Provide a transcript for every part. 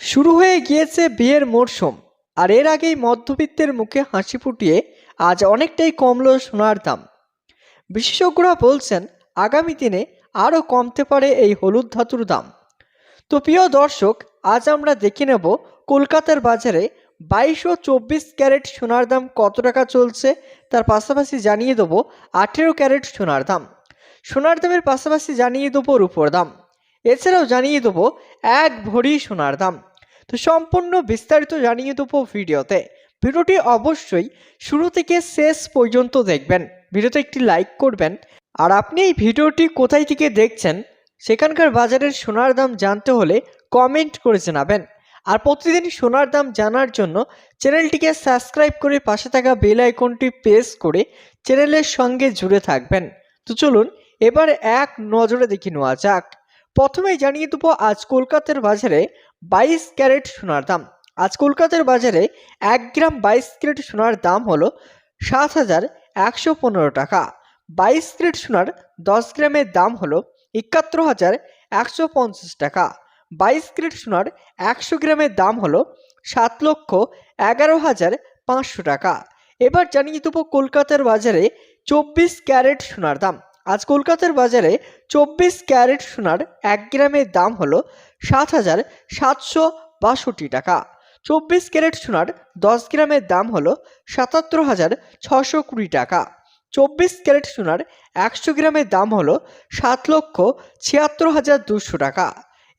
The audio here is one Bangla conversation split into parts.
শুরু হয়ে গিয়েছে বিয়ের মরশুম আর এর আগেই মধ্যবিত্তের মুখে হাসি ফুটিয়ে আজ অনেকটাই কমলো সোনার দাম। বিশেষজ্ঞরা বলছেন, আগামী দিনে আরও কমতে পারে এই হলুদ ধাতুর দাম। তো প্রিয় দর্শক, আজ আমরা দেখে নেব কলকাতার বাজারে বাইশ ও চব্বিশ ক্যারেট সোনার দাম কত টাকা চলছে, তার পাশাপাশি জানিয়ে দেবো আঠেরো ক্যারেট সোনার দাম। সোনার দামের পাশাপাশি জানিয়ে দেবো রূপোর দাম। এছাড়াও জানিয়ে দেবো এক ভরি সোনার দাম। তো সম্পূর্ণ বিস্তারিত জানিয়ে দেবো ভিডিওতে। ভিডিওটি অবশ্যই শুরু থেকে শেষ পর্যন্ত দেখবেন। ভিডিওতে একটি লাইক করবেন। আর আপনি এই ভিডিওটি কোথায় থেকে দেখছেন, সেখানকার বাজারের সোনার দাম জানতে হলে কমেন্ট করে জানাবেন। আর প্রতিদিন সোনার দাম জানার জন্য চ্যানেলটিকে সাবস্ক্রাইব করে পাশে থাকা বেল আইকনটি প্রেস করে চ্যানেলের সঙ্গে জুড়ে থাকবেন। তো চলুন, এবার এক নজরে দেখে নেওয়া যাক। প্রথমেই জানিয়ে দেবো, আজ কলকাতার বাজারে বাইশ ক্যারেট সোনার দাম। আজ কলকাতার বাজারে এক গ্রাম বাইশ ক্যারেট সোনার দাম হলো সাত হাজার একশো পনেরো টাকা। বাইশ ক্যারেট সোনার দশ গ্রামের দাম হলো একাত্তর হাজার একশো পঞ্চাশ টাকা। বাইশ ক্যারেট সোনার একশো গ্রামের দাম হলো সাত লক্ষ এগারো হাজার পাঁচশো টাকা। এবার জানিয়ে দেবো, কলকাতার বাজারে চব্বিশ ক্যারেট সোনার দাম। আজ কলকাতার বাজারে চব্বিশ ক্যারেট সোনার এক গ্রামের দাম হলো সাত হাজার সাতশো বাষট্টি টাকা। চব্বিশ ক্যারেট সোনার দশ গ্রামের দাম হলো সাতাত্তর হাজার ছশো কুড়ি টাকা। চব্বিশ ক্যারেট সোনার একশো গ্রামের দাম হলো সাত লক্ষ ছিয়াত্তর হাজার দুশো টাকা।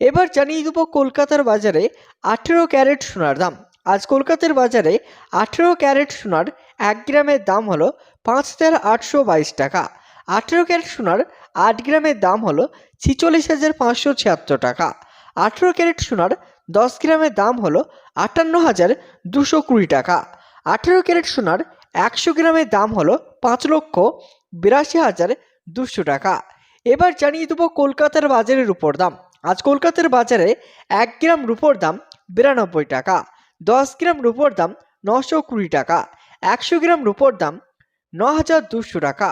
এবার জানিয়ে দেবো কলকাতার বাজারে আঠেরো ক্যারেট সোনার দাম। আজ কলকাতার বাজারে আঠেরো ক্যারেট সোনার এক গ্রামের দাম হলো পাঁচ হাজার আটশো বাইশ টাকা। আঠেরো ক্যারেট সোনার আট গ্রামের দাম হলো ছিচল্লিশ হাজার পাঁচশো ছিয়াত্তর টাকা। আঠেরো ক্যারেট সোনার দশ গ্রামের দাম হলো আটান্ন হাজার দুশো কুড়ি টাকা। আঠেরো ক্যারেট সোনার একশো গ্রামের দাম হলো পাঁচ লক্ষ বিরাশি হাজার দুশো টাকা। এবার জানিয়ে দেবো কলকাতার বাজারের উপর দাম। আজ কলকাতার বাজারে এক গ্রাম রুপোর দাম বিরানব্বই টাকা, দশ গ্রাম রুপোর দাম নশো কুড়ি টাকা, একশো গ্রাম রুপোর দাম ন হাজার দুশো টাকা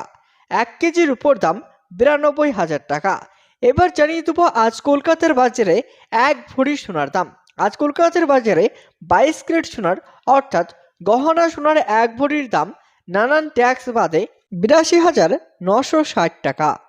এক কেজির উপর দাম বিরানব্বই হাজার টাকা। এবার জানিয়ে দেবো, আজ কলকাতার বাজারে এক ভরি সোনার দাম। আজ কলকাতার বাজারে বাইশ ক্যারেট সোনার, অর্থাৎ গহনা সোনার এক ভরির দাম নানান ট্যাক্স বাদে বিরাশি হাজার নশো ষাট টাকা।